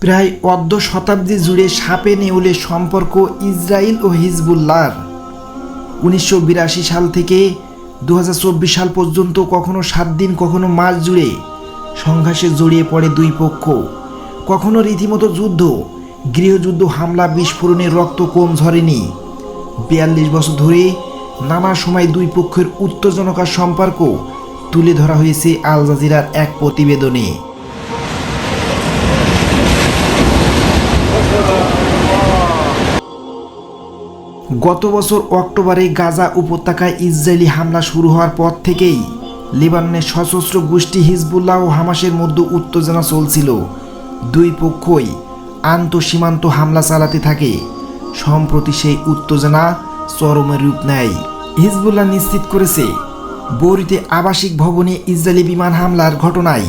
প্রায় অর্ধ শতাব্দী জুড়ে সাপে নেউলে সম্পর্ক ইসরায়েল ও হিজবুল্লাহর। উনিশশো সাল থেকে দু হাজার চব্বিশ সাল পর্যন্ত কখনো সাত দিন, কখনো মাস জুড়ে সংঘর্ষে জড়িয়ে পড়ে দুই পক্ষ। কখনো রীতিমতো যুদ্ধ, গৃহযুদ্ধ, হামলা, বিস্ফোরণে রক্ত কম ঝরেনি। বিয়াল্লিশ বছর ধরে নানা সময় দুই পক্ষের উত্তেজনকার সম্পর্ক তুলে ধরা হয়েছে আল জাজিরার এক প্রতিবেদনে। গত বছর অক্টোবরে গাজা উপত্যকায় ইসরায়েলি হামলা শুরু হওয়ার পর থেকেই লেবাননের সশস্ত্র গোষ্ঠী হিজবুল্লাহ ও হামাসের মধ্যে উত্তেজনা চলছিল। দুই পক্ষই আন্তঃসীমান্ত হামলা চালাতে থাকে। সম্প্রতি সেই উত্তেজনা চরমের রূপ নেয়। হিজবুল্লাহ নিশ্চিত করেছে, বৌরিতে আবাসিক ভবনে ইসরায়েলি বিমান হামলার ঘটনায়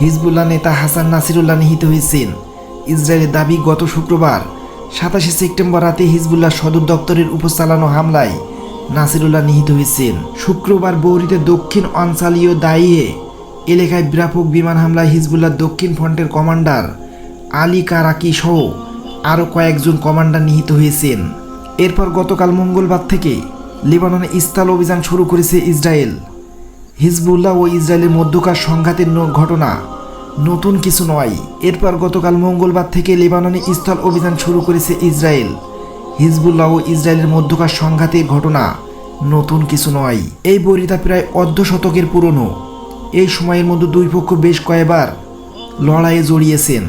হিজবুল্লাহ নেতা হাসান নাসিরুল্লাহ নিহিত হয়েছেন। ইসরায়েলের দাবি গত শুক্রবার সাতাশে সেপ্টেম্বর রাতে হিজবুল্লাহ সদর দপ্তরের উপর চালানো হামলায় নাসিরুল্লাহ নিহিত হয়েছেন। শুক্রবার বৌরিতে দক্ষিণ অঞ্চলীয় দাইয়ে এলাকায় ব্যাপক বিমান হামলায় হিজবুল্লাহ দক্ষিণ ফ্রন্টের কমান্ডার আলী কারাকি সহ আরও কয়েকজন কমান্ডার নিহিত হয়েছেন। এরপর গতকাল মঙ্গলবার থেকে লেবাননে ইস্তাল অভিযান শুরু করেছে ইসরায়েল। হিজবুল্লাহ ও ইসরায়েলের মধ্যকার সংঘাতের ঘটনা নতুন কিছু নয়। এরপর গতকাল মঙ্গলবার থেকে লেবাননে স্থল অভিযান শুরু করেছে ইসরায়েল। হিজবুল্লাহ ও ইসরায়েলের মধ্যকার সংঘাতের ঘটনা নতুন কিছু নয়। এই বরিতা প্রায় অর্ধ শতকের পুরনো। এই সময়ের মধ্যে দুই পক্ষ বেশ কয়েকবার লড়াইয়ে জড়িয়েছেন।